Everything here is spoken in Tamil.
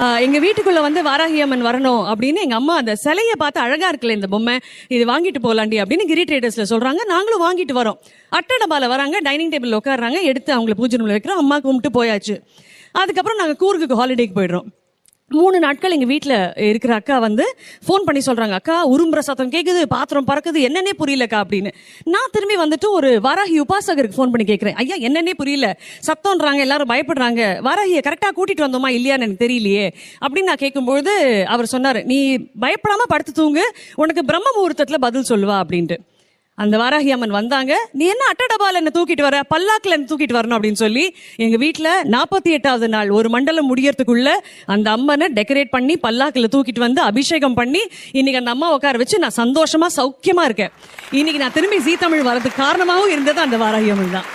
எங்க வீட்டுக்குள்ள வந்து வாராகி அம்மன் வரணும் அப்படின்னு எங்க அம்மா அந்த சிலையை பார்த்து அழகா இருக்குல்ல இந்த பொம்மை? இது வாங்கிட்டு போலாண்டி அப்படின்னு கிரி ட்ரேடர்ஸ்ல சொல்றாங்க. நாங்களும் வாங்கிட்டு வரோம். அட்டடபால வராங்க டைனிங் டேபிள் உட்காடுறாங்க எடுத்து அவங்கள பூஜை வைக்கிறோம். அம்மா கும்பிட்டு போயாச்சு. அதுக்கப்புறம் நாங்க கூர்க்குக்கு ஹாலிடேக்கு போயிடுறோம். மூணு நாட்கள் எங்கள் வீட்டில் இருக்கிற அக்கா வந்து ஃபோன் பண்ணி சொல்கிறாங்க அக்கா உரும்புற சத்தம் கேட்குது பாத்திரம் பறக்குது என்னன்னே புரியலக்கா அப்படின்னு. நான் திரும்பி வந்துட்டு ஒரு வராகி உபாசகருக்கு ஃபோன் பண்ணி கேட்குறேன் ஐயா என்னன்னே புரியல. சத்தம்ன்றாங்க எல்லாரும் பயப்படுறாங்க. வராகியை கரெக்டாக கூட்டிகிட்டு வந்தோமா இல்லையான்னு எனக்கு தெரியலையே அப்படின்னு நான் கேட்கும்பொழுது அவர் சொன்னார். நீ பயப்படாமல் படுத்து தூங்கு. உனக்கு பிரம்ம முகூர்த்தத்தில் பதில் சொல்லுவா அப்படின்ட்டு. அந்த வாராகி அம்மன் வந்தாங்க நீ என்ன அட்டடபால என்ன தூக்கிட்டு வர? பல்லாக்கில் என்ன தூக்கிட்டு வரணும் அப்படின்னு சொல்லி எங்க வீட்டில் நாற்பத்தி எட்டாவது நாள் ஒரு மண்டலம் முடியறதுக்குள்ள அந்த அம்மனை டெக்கரேட் பண்ணி பல்லாக்கில் தூக்கிட்டு வந்து அபிஷேகம் பண்ணி இன்னைக்கு அந்த அம்மா உட்கார வச்சு நான் சந்தோஷமா சௌக்கியமா இருக்கேன். இன்னைக்கு நான் திரும்பி ஜீ தமிழ் வரதுக்கு காரணமாகவும் இருந்தது அந்த வாராகி அம்மன் தான்.